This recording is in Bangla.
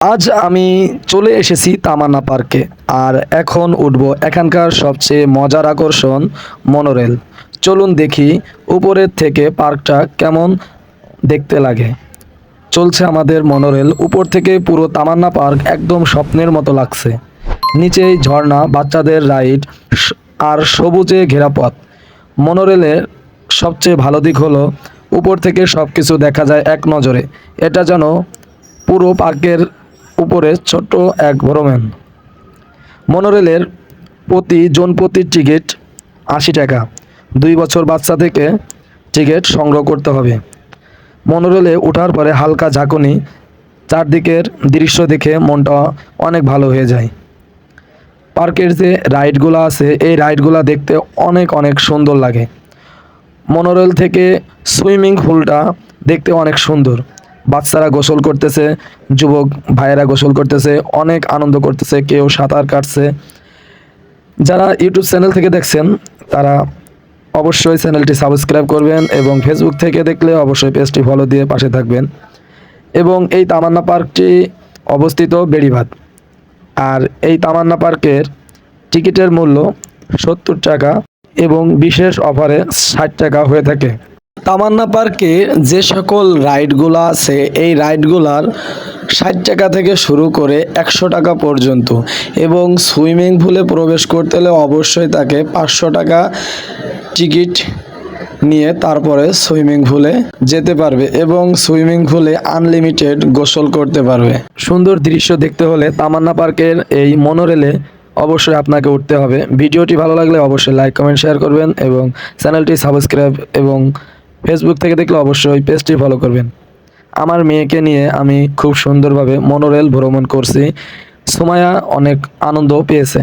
আজ আমি চলে এসেছি তামান্না পার্কে, আর এখন উঠব এখানকার সবচেয়ে মজার আকর্ষণ, মনোরেল। চলুন দেখি উপরের থেকে পার্কটা কেমন দেখতে লাগে। চলছে আমাদের মনোরেল, উপর থেকে পুরো তামান্না পার্ক একদম স্বপ্নের মতো লাগছে। নিচেই ঝর্ণা, বাচ্চাদের রাইড আর সবুজে ঘেরা পথ। মনোরেলের সবচেয়ে ভালো দিক হলো, উপর থেকে সব কিছু দেখা যায় এক নজরে। এটা যেন পুরো পার্কের উপরে ছোট্ট এক ভ্রমণ মনোরেলের প্রতি জন প্রতি টিকিট আশি টাকা। দুই বছর বাচ্চা থেকে টিকিট সংগ্রহ করতে হবে। মনোরেলে ওঠার পরে হালকা ঝাঁকুনি চারদিকের দৃশ্য দেখে মনটা অনেক ভালো হয়ে যায়। পার্কের যে রাইডগুলো আছে, এই রাইডগুলো দেখতে অনেক অনেক সুন্দর লাগে। মনোরেল থেকে সুইমিং পুলটা দেখতে অনেক সুন্দর। বাচ্চারা গোসল করতেছে, যুবক ভাইয়েরা গোসল করতেছে, অনেক আনন্দ করতেছে, কেউ সাঁতার কাটছে। যারা ইউটিউব চ্যানেল থেকে দেখছেন, তারা অবশ্যই চ্যানেলটি সাবস্ক্রাইব করবেন এবং ফেসবুক থেকে দেখলে অবশ্যই পেজটি ফলো দিয়ে পাশে থাকবেন। এবং এই তামান্না পার্কটি অবস্থিত বেড়িভাত আর এই তামান্না পার্কের টিকিটের মূল্য সত্তর টাকা এবং বিশেষ অফারে ষাট টাকা হয়ে থাকে। তামান্না পার্কে যে সকল রাইডগুলো আছে, এই রাইডগুলার ষাট টাকা থেকে শুরু করে একশো টাকা পর্যন্ত এবং সুইমিং পুলে প্রবেশ করতে হলে অবশ্যই তাকে পাঁচশো টাকা টিকিট নিয়ে তারপরে সুইমিং পুলে যেতে পারবে এবং সুইমিং পুলে আনলিমিটেড গোসল করতে পারবে। সুন্দর দৃশ্য দেখতে হলে তামান্না পার্কের এই মনোরেলে অবশ্যই আপনাকে উঠতে হবে। ভিডিওটি ভালো লাগলে অবশ্যই লাইক, কমেন্ট, শেয়ার করবেন এবং চ্যানেলটি সাবস্ক্রাইব এবং ফেসবুক থেকে দেখলে অবশ্যই পেজটি ফলো করবেন। আমার মেয়েকে নিয়ে আমি খুব সুন্দরভাবে মনোরেল ভ্রমণ করছি। সুমায়া অনেক আনন্দও পেয়েছে।